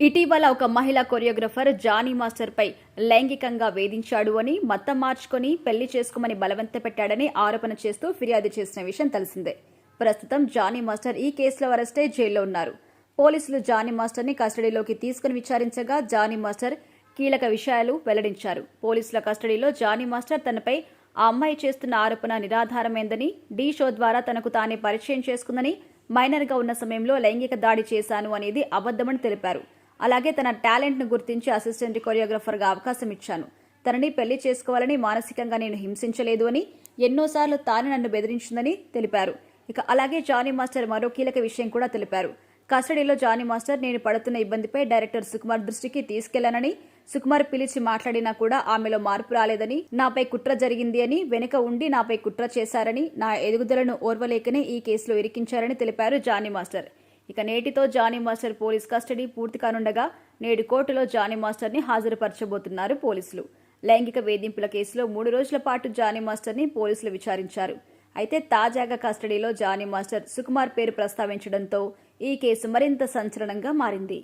ఇటీవల ఒక మహిళా కొరియోగ్రఫర్ జానీ మాస్టర్పై లైంగికంగా వేధించాడు అని మతం మార్చుకొని పెళ్ళి చేసుకోమని బలవంత పెట్టాడని ఆరోపణ చేస్తూ ఫిర్యాదు చేసిన విషయం తెలిసిందే. ప్రస్తుతం జానీ మాస్టర్ ఈ కేసులో అరెస్టే జైల్లో ఉన్నారు. పోలీసులు జానీ మాస్టర్ని కస్టడీలోకి తీసుకుని విచారించగా జానీ మాస్టర్ కీలక విషయాలు వెల్లడించారు. పోలీసుల కస్టడీలో జానీ మాస్టర్ తనపై ఆ అమ్మాయి చేస్తున్న ఆరోపణ నిరాధారమైందని డీ షో ద్వారా తనకు తానే పరిచయం చేసుకుందని మైనర్గా ఉన్న సమయంలో లైంగిక దాడి చేశాను అనేది అబద్దమని తెలిపారు. అలాగే తన టాలెంట్ను గుర్తించి అసిస్టెంట్ కొరియోగ్రఫర్గా అవకాశం ఇచ్చాను. తనని పెళ్ళి చేసుకోవాలని మానసికంగా నేను హింసించలేదు అని ఎన్నోసార్లు తాను నన్ను బెదిరించిందని తెలిపారు. ఇక అలాగే జానీ మాస్టర్ మరో కీలక విషయం కూడా తెలిపారు. కస్టడీలో జానీ మాస్టర్ నేను పడుతున్న ఇబ్బందిపై డైరెక్టర్ సుకుమార్ దృష్టికి తీసుకెళ్ళానని సుకుమార్ పిలిచి మాట్లాడినా కూడా ఆమెలో మార్పు రాలేదని నాపై కుట్ర జరిగింది అని వెనుక ఉండి నాపై కుట్ర చేశారని నా ఎదుగుదలను ఓర్వలేకనే ఈ కేసులో ఇరికించారని తెలిపారు జానీ మాస్టర్. ఇక నేటితో జానీ మాస్టర్ పోలీస్ కస్టడీ పూర్తి కానుండగా నేడు కోర్టులో జానీ మాస్టర్ని హాజరుపరచబోతున్నారు పోలీసులు. లైంగిక వేధింపుల కేసులో మూడు రోజుల పాటు జానీ మాస్టర్ని పోలీసులు విచారించారు. అయితే తాజాగా కస్టడీలో జానీ మాస్టర్ సుకుమార్ పేరు ప్రస్తావించడంతో ఈ కేసు మరింత సంచలనంగా మారింది.